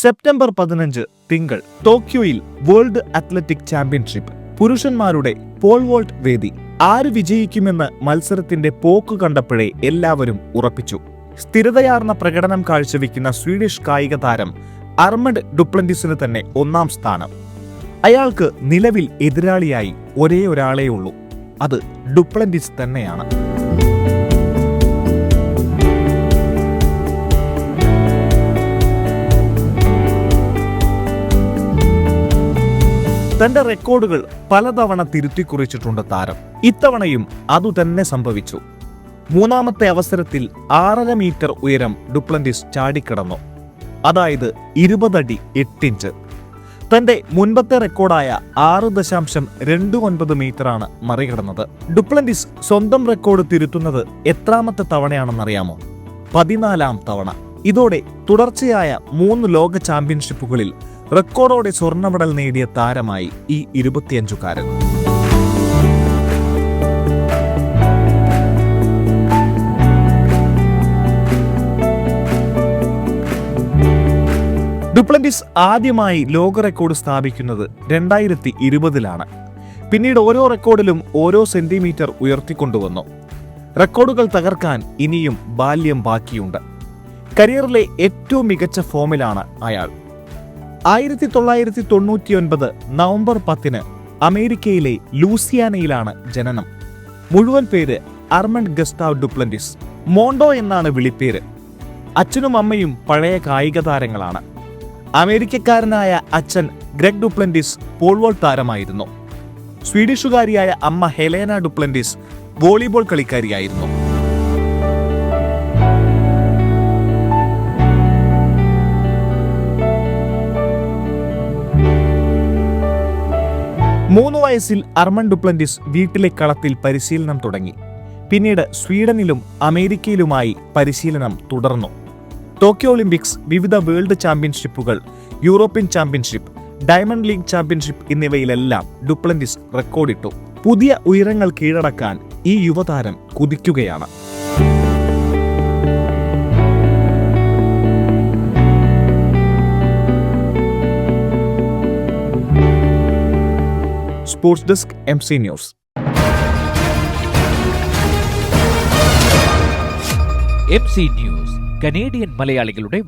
September പതിനഞ്ച് തിങ്കൾ ടോക്കിയോയിൽ വേൾഡ് അത്ലറ്റിക് ചാമ്പ്യൻഷിപ്പ്. പുരുഷന്മാരുടെ പോൾ വോൾട്ട് വേദി. ആര് വിജയിക്കുമെന്ന് മത്സരത്തിന്റെ പോക്ക് കണ്ടപ്പോഴേ എല്ലാവരും ഉറപ്പിച്ചു. സ്ഥിരതയാർന്ന പ്രകടനം കാഴ്ചവെക്കുന്ന സ്വീഡിഷ് കായിക താരം അർമഡ് ഡുപ്ലന്റിസിന് തന്നെ ഒന്നാം സ്ഥാനം. അയാൾക്ക് നിലവിൽ എതിരാളിയായി ഒരേ ഒരാളേ ഉള്ളൂ അത് ഡുപ്ലന്റിസ് തന്നെയാണ്. തന്റെ റെക്കോർഡുകൾ പലതവണ തിരുത്തി കുറിച്ചിട്ടുണ്ട് താരം. ഇത്തവണയും അതുതന്നെ സംഭവിച്ചു. മൂന്നാമത്തെ അവസരത്തിൽ ആറര മീറ്റർ ഉയരം ഡുപ്ലന്റിസ് ചാടിക്കിടന്നു. അതായത് ഇരുപതടി എട്ടിഞ്ച് തന്റെ മുൻപത്തെ റെക്കോർഡായ ആറ് ദശാംശം രണ്ട് ഒൻപത് മീറ്ററാണ് മറികടന്നത്. ഡുപ്ലന്റിസ് സ്വന്തം റെക്കോർഡ് തിരുത്തുന്നത് എത്രാമത്തെ തവണയാണെന്നറിയാമോ? പതിനാലാം തവണ. ഇതോടെ തുടർച്ചയായ മൂന്ന് ലോക ചാമ്പ്യൻഷിപ്പുകളിൽ റെക്കോർഡോടെ സ്വർണ മെഡൽ നേടിയ താരമായി ഈ ഇരുപത്തിയഞ്ചുകാരൻ. ഡുപ്ലന്റിസ് ആദ്യമായി ലോക റെക്കോർഡ് സ്ഥാപിക്കുന്നത് രണ്ടായിരത്തി ഇരുപതിലാണ് പിന്നീട് ഓരോ റെക്കോർഡിലും ഓരോ സെന്റിമീറ്റർ ഉയർത്തിക്കൊണ്ടുവന്നു. റെക്കോർഡുകൾ തകർക്കാൻ ഇനിയും ബാല്യം ബാക്കിയുണ്ട്. കരിയറിലെ ഏറ്റവും മികച്ച ഫോമിലാണ് അയാൾ. ആയിരത്തി തൊള്ളായിരത്തി തൊണ്ണൂറ്റിയൊൻപത് നവംബർ പത്തിന് അമേരിക്കയിലെ ലൂസിയാനയിലാണ് ജനനം. മുഴുവൻ പേര് അർമണ്ട് ഗസ്താവ് ഡുപ്ലന്റിസ് മോണ്ടോ എന്നാണ് വിളിപ്പേര്. അച്ഛനും അമ്മയും പഴയ കായിക താരങ്ങളാണ് അമേരിക്കക്കാരനായ അച്ഛൻ ഗ്രെഗ് ഡുപ്ലന്റിസ് പോൾവോൾ താരമായിരുന്നു. സ്വീഡിഷുകാരിയായ അമ്മ ഹെലേന ഡുപ്ലന്റിസ് വോളിബോൾ കളിക്കാരിയായിരുന്നു. മൂന്ന് വയസ്സിൽ അർമൺ ഡുപ്ലന്റിസ് വീട്ടിലെ കളത്തിൽ പരിശീലനം തുടങ്ങി. പിന്നീട് സ്വീഡനിലും അമേരിക്കയിലുമായി പരിശീലനം തുടർന്നു. ടോക്കിയോ ഒളിമ്പിക്സ് വിവിധ world ചാമ്പ്യൻഷിപ്പുകൾ European championship diamond league championship എന്നിവയിലെല്ലാം Duplantis റെക്കോർഡിട്ടു. പുതിയ ഉയരങ്ങൾ കീഴടക്കാൻ ഈ യുവതാരം കുതിക്കുകയാണ്. Sports desk M C news. M C news Canadian മലയാളികളുടെ